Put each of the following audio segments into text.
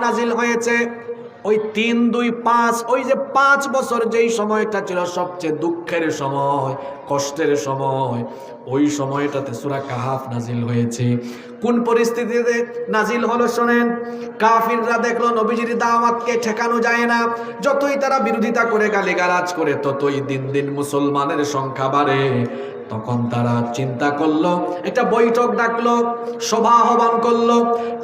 নাজিল হয়েছে। ওই তিন, দুই, পাঁচ, ওই যে পাঁচ বছর যেই সময়টা ছিল, সবচেয়ে দুঃখের সময়, কষ্টের সময়, ওই সময়টাতে সুরা কাহাফ নাজিল হয়েছে। কোন পরিস্থিতিতে নাজিল হলো শোনেন, কাফিররা দেখল, নবীজির দাওয়াতকে ঠেকানো যায় না। যতই তারা বিরোধিতা করে, গালিগালাজ করে, ততই দিন দিন মুসলমানের সংখ্যা বাড়ে। তখন তারা চিন্তা করল, একটা বৈঠক ডাকলো সভা আহ্বান করল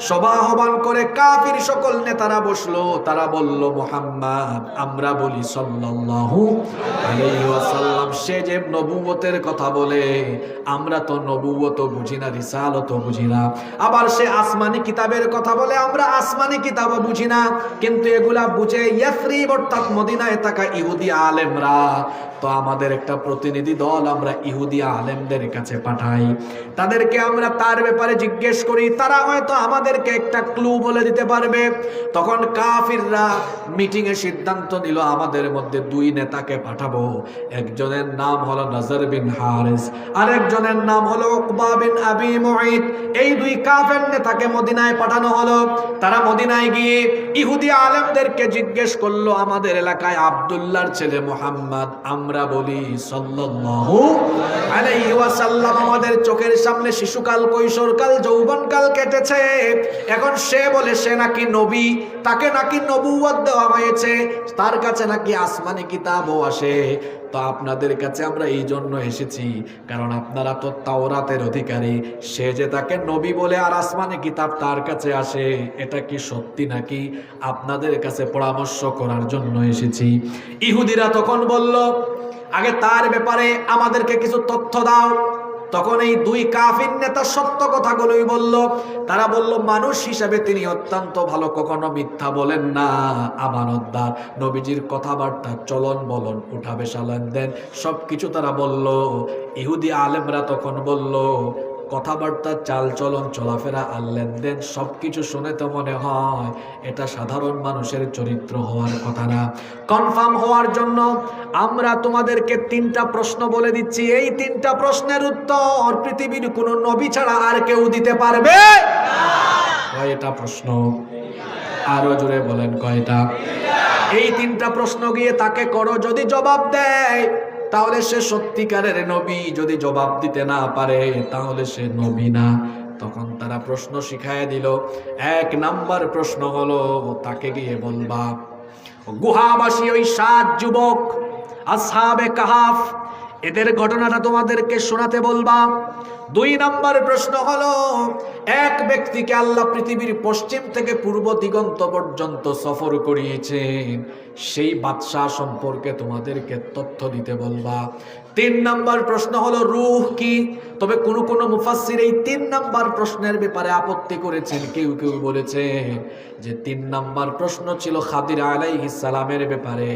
সভা আহ্বান করে কাফির সকল নেতারা বসল, তারা বলল, মোহাম্মদ, আমরা বলি সাল্লাল্লাহু সে যে নবুয়তের কথা বলে, আমরা তো নবুয়ত বুঝি না বুঝি না। আবার সে আসমানি কিতাবের কথা বলে, আমরা আসমানি বুঝি না। কিন্তু এগুলা বুঝে অর্থাৎ মদিনায় থাকা ইহুদি আলেমরা, তো আমাদের একটা প্রতিনিধি দল আমরা ইহুদি আলেমদের কাছে পাঠাই। তাদেরকে আমরা তার ব্যাপারে জিজ্ঞেস করি, তারা হয়তো আমাদেরকে একটা ক্লু বলে দিতে পারবে। তখন কাফিররা মিটিং এ সিদ্ধান্ত নিল, আমাদের মধ্যে দুই নেতাকে পাঠাবো। একজনের নাম হলো নজর বিন হারিস আর একজনের নাম হলো উকবা বিন আবি মুঈদ এই দুই কাফের নেতাকে মদিনায় পাঠানো হলো। তারা মদিনায় গিয়ে ইহুদি আলেমদেরকে জিজ্ঞেস করল, আমাদের এলাকায় আব্দুল্লাহর ছেলে মোহাম্মদ, আমরা বলি সাল্লাল্লাহু আলাইহি ওয়াসাল্লাম। আমাদের চোখের সামনে শিশুকাল, কৈশোরকাল, যৌবনকাল কেটেছে। এখন সে বলে, সে নাকি নবী, তাকে নাকি নবুয়ত দেওয়া হয়েছে। তার কাছে নাকি আসমানি কিতাবও আসে। তো আপনাদের কাছে আমরা এই জন্য এসেছি, কারণ আপনারা তো তাওরাতের অধিকারী। সে যে তাকে নবী বলে আর আসমানে কিতাব তার কাছে আসে, এটা কি সত্যি নাকি আপনাদের কাছে পরামর্শ করার জন্য এসেছি? ইহুদিরা তখন বলল, আগে তার ব্যাপারে আমাদেরকে কিছু তথ্য দাও। তখন এই দুই কাফির নেতা সত্য কথাগুলোই বলল। তারা বলল, মানুষ হিসাবে তিনি অত্যন্ত ভালো, কখনো মিথ্যা বলেন না। আমানতদার, নবীজির কথাবার্তা চলন বলন উঠাবে সালান দেন সব কিছু তারা বলল। ইহুদি আলেমরা তখন বলল কথাবার্তা, চালচলন, চলাফেরা আর লেনদেন সব কিছু শুনে তো মনে হয় এটা সাধারণ মানুষের চরিত্র হওয়ার কথা না। কনফার্ম হওয়ার জন্য আমরা তোমাদেরকে তিনটা প্রশ্ন বলে দিচ্ছি। এই তিনটা প্রশ্নের উত্তর পৃথিবীর কোনো নবী ছাড়া আর কেউ দিতে পারবে? কয়টা প্রশ্ন? আরও জোরে বলেন কয়টা? এই তিনটা প্রশ্ন গিয়ে তাকে করো, যদি জবাব দেয়। তাহলে সে সত্যিকারের নবী যদি জবাব দিতে না পারে, তাহলে সে নবী না। তখন তারা প্রশ্ন শিখায় দিল। এক নাম্বার প্রশ্ন হলো তাকে গিয়ে বলবা, গুহাবাসী, ওই সাত যুবক, আসহাবে কাহাফ এদের ঘটনাটা তোমাদেরকে শোনাতে বলবা দুই নাম্বার প্রশ্ন হলো, এক ব্যক্তিকে আল্লাহ পৃথিবীর পশ্চিম থেকে পূর্ব দিগন্ত পর্যন্ত সফর করিয়েছেন। সেই বাদশাহ সম্পর্কে তোমাদেরকে তথ্য দিতে বলবা। তিন নাম্বার প্রশ্ন হলো, রুহ কি? তবে কোন কোন মুফাসসির এই তিন নাম্বার প্রশ্নের ব্যাপারে আপত্তি করেছেন। কেউ কেউ বলেছে যে তিন নাম্বার প্রশ্ন ছিল খাদির সালামের ব্যাপারে,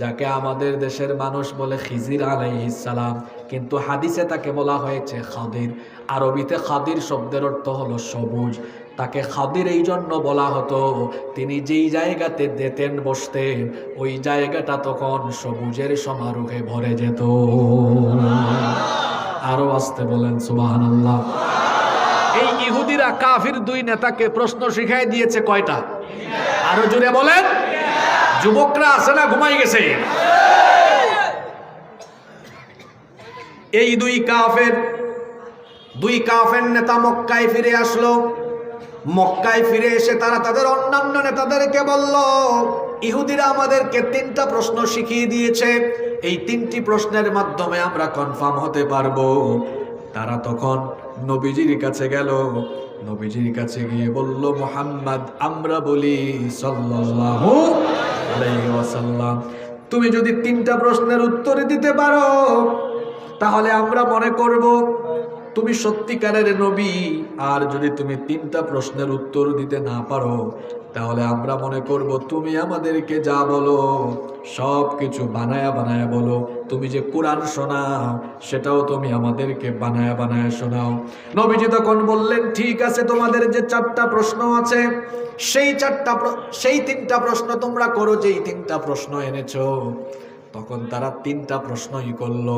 যাকে আমাদের দেশের মানুষ বলে খিজির সালাম। কিন্তু হাদিসে তাকে বলা হয়েছে খাদির। আরবিতে খাদির শব্দের অর্থ হলো সবুজ। তাকে খাদির এই জন্য বলা হতো, তিনি যেই জায়গাতে যেতেন বসতেন, ওই জায়গাটা তখন সবুজের সমারোহে ভরে যেত। আরও আসতে বলেন সুবাহান আল্লাহ এই ইহুদিরা কাফির দুই নেতাকে প্রশ্ন শিখাই দিয়েছে কয়টা? আরও জুড়ে বলেন। যুবকরা আছে না ঘুমাই গেছে? এই দুই কাফের দুই কাফের নেতা মক্কায় ফিরে আসলো। মক্কায় ফিরে এসে তারা তাদের অন্যান্য নেতাদেরকে বলল, ইহুদিরা আমাদেরকে তিনটা প্রশ্ন শিখিয়ে দিয়েছে। এই তিনটি প্রশ্নের মাধ্যমে আমরা কনফার্ম হতে পারব। তারা তখন নবীজির কাছে গেল। নবীজির কাছে গিয়ে বলল, মোহাম্মদ, আমরা বলি সাল্লাল্লাহু আলাইহি ওয়াসাল্লাম। তুমি যদি তিনটা প্রশ্নের উত্তর দিতে পারো, তাহলে আমরা মনে করব তুমি সত্যিকারের নবী। আর যদি তুমি তিনটা প্রশ্নের উত্তর দিতে না পারো, তাহলে আমরা মনে করব, তুমি আমাদেরকে যা বলো সব কিছু বানায়া বানায়া বলো। তুমি যে কোরআন শোনাও, সেটাও তুমি আমাদেরকে বানায়া বানায়া শোনাও। নবীজি তখন বললেন, ঠিক আছে, তোমাদের যে চারটা প্রশ্ন আছে, সেই চারটা সেই তিনটা প্রশ্ন তোমরা করো, যেই তিনটা প্রশ্ন এনেছো। তখন তারা তিনটা প্রশ্নই করল,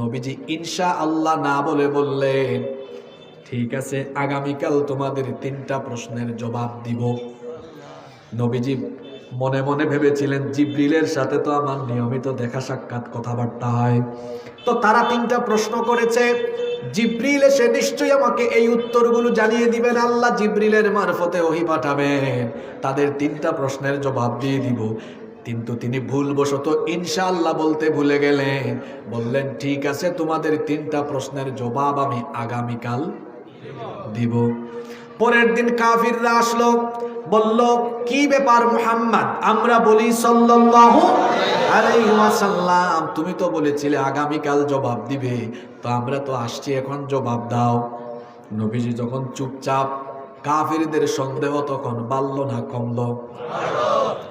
নবীজি ইনশা আল্লাহ না বলে বললেন, ঠিক আছে, আগামীকাল তোমাদের তিনটা প্রশ্নের জবাব দিব। নবীজি মনে মনে ভেবেছিলেন, জিব্রিলের সাথে তো আমার নিয়মিত দেখা সাক্ষাৎ কথাবার্তা হয়। তো তারা তিনটা প্রশ্ন করেছে, জিব্রিল এসে নিশ্চয়ই আমাকে এই উত্তরগুলো জানিয়ে দিবেন, আল্লাহ জিব্রিলের মারফতে ওহি পাঠাবেন। তাদের তিনটা প্রশ্নের জবাব দিয়ে দিব কিন্তু তিনি ভুলবশত ইনশাআল্লাহ বলতে ভুলে গেলেন। বললেন, ঠিক আছে, তোমাদের তিনটা প্রশ্নের জবাব আমি আগামীকাল দিব। পরের দিন কাফিররা আসলো, বলল, কি ব্যাপার মুহাম্মদ? আমরা বলি সাল্লাল্লাহু আলাইহি ওয়াসাল্লাম। তুমি তো বলেছিলে আগামীকাল জবাব দিবে। তো আমরা তো আসছি, এখন জবাব দাও। নবীজি যখন চুপচাপ কাফিরদের সন্দেহ তখন বাড়ল না কমল।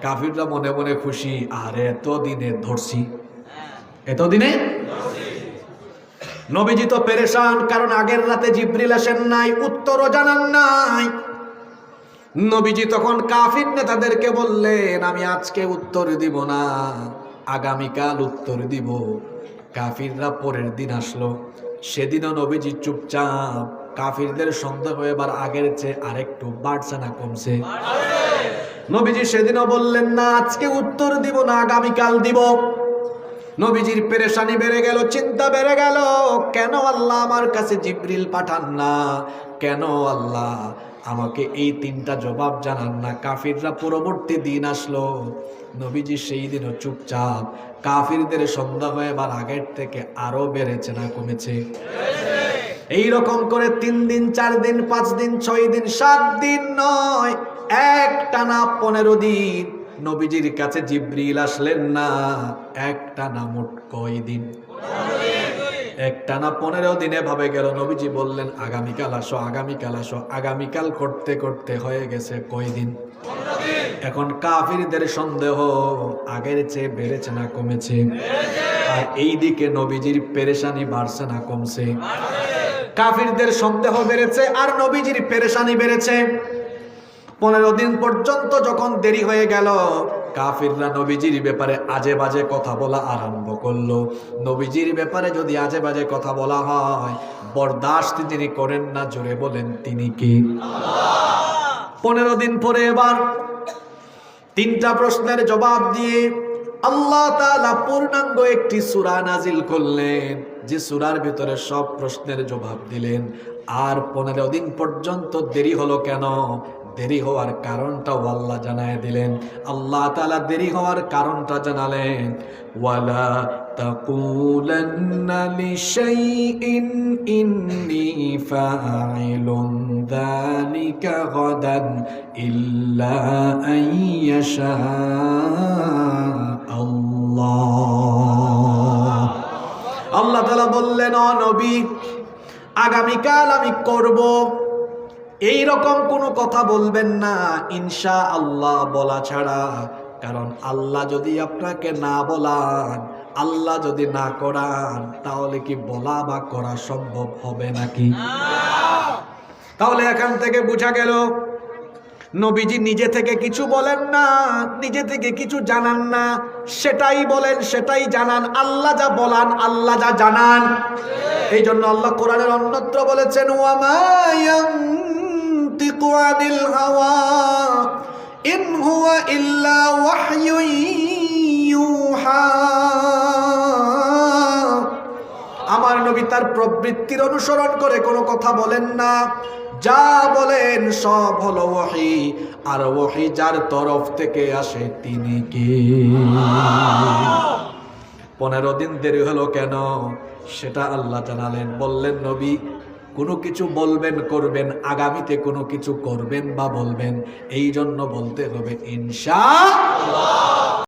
কাফিররা মনে মনে খুশি, আর, এতদিনে ধরছি। এতদিনে? নবীজি তো পেরেশান, কারণ আগের রাতে জিব্রিল আসেন নাই, উত্তরও জানান নাই। নবীজি তখন কাফির নেতাদেরকে বললেন, আমি আজকে উত্তর দিব না, আগামীকাল উত্তর দিব। কাফিররা পরের দিন আসলো। সেদিনও নবীজি চুপচাপ, কাফিরদের সন্দেহ এবার আগের চেয়ে আরেকটু বাড়ছে না, কমছে। নবীজি সেদিনও বললেন, না, আজকে উত্তর দিব না, আগামীকাল দিব। নবীজির পেরেশানি বেড়ে গেল, চিন্তা বেড়ে গেল, কেন আল্লাহ আমার কাছে জিব্রিল পাঠান না? কেন আল্লাহ আমাকে এই তিনটা জবাব জানান না? কাফিররা পরবর্তী দিন আসলো। নবীজি সেই দিনও চুপচাপ, কাফিরদের সন্ধ্যা হয়ে এবার আগের থেকে আরও বেড়েছে না কমেছে। এই রকম করে তিন দিন, চার দিন, পাঁচ দিন, ছয় দিন, সাত দিন নয় এক টানা পনেরো দিন। নবীজির কাছে জিব্রিল আসলেন না। এক টানা মোট কয় দিন? এক টানা পনেরো দিনে ভাবে গেল। নবীজি বললেন, আগামীকাল আসো আগামীকাল আসো। আগামীকাল করতে করতে হয়ে গেছে কয় দিন? এখন কাফিরদের সন্দেহ আগের চেয়ে বেড়েছে না কমেছে? আর এই দিকে নবীজির পেরেশানি বাড়ছে না কমছে? কাফিরদের সন্দেহ বেড়েছে আর নবীজির পেরেশানি বেড়েছে? পনেরো দিন পর্যন্ত যখন দেরি হয়ে গেল, কাফিররা নবীজির ব্যাপারে আজে বাজে কথা বলা আরম্ভ করল। নবীজির ব্যাপারে যদি আজে বাজে কথা বলা হয় বরদাস্ত যিনি করেন না, জোরে বলেন তিনি কি? পনেরো দিন পরে এবার তিনটা প্রশ্নের জবাব দিয়ে আল্লাহ তালা পূর্ণাঙ্গ একটি সুরা নাজিল করলেন, যে সুরার ভিতরে সব প্রশ্নের জবাব দিলেন। আর পনেরো দিন পর্যন্ত দেরি হলো কেন? দেরি হওয়ার কারণটাও আল্লাহ জানায় দিলেন। আল্লাহ তালা দেরি হওয়ার কারণটা জানালেন। ওয়ালা ইয়াশা আল্লাহ তাআলা বললেন, ও নবী, আগামীকাল আমি করব এই রকম কোনো কথা বলবেন না ইনশা আল্লাহ বলা ছাড়া। কারণ আল্লাহ যদি আপনাকে না বলান, আল্লাহ যদি না করান, তাহলে কি বলা বা করা সম্ভব হবে নাকি? তাহলে এখান থেকে বোঝা গেল, নবীজি নিজে থেকে কিছু বলেন না, নিজে থেকে কিছু জানান না। সেটাই বলেন, সেটাই জানান, আল্লাহ যা বলান, আল্লাহ যা জানান। এই জন্য আল্লাহ কোরআনের অন্যত্র বলেছেন ওয়ামায়ান্তিকু আনিল হাওয়া ইন হুয়া ইল্লা ওয়াহয়ুন ইউহা আমার নবী তার প্রবৃত্তির অনুসরণ করে কোনো কথা বলেন না। যা বলেন সব হলো ওহি। আর ওহি যার তরফ থেকে আসে তিনি কে? পনেরো দিন দেরি হলো কেন? সেটা আল্লাহ জানালেন। বললেন, নবী কোনো কিছু বলবেন, করবেন, আগামীতে কোনো কিছু করবেন বা বলবেন এই জন্য বলতে হবে ইনশা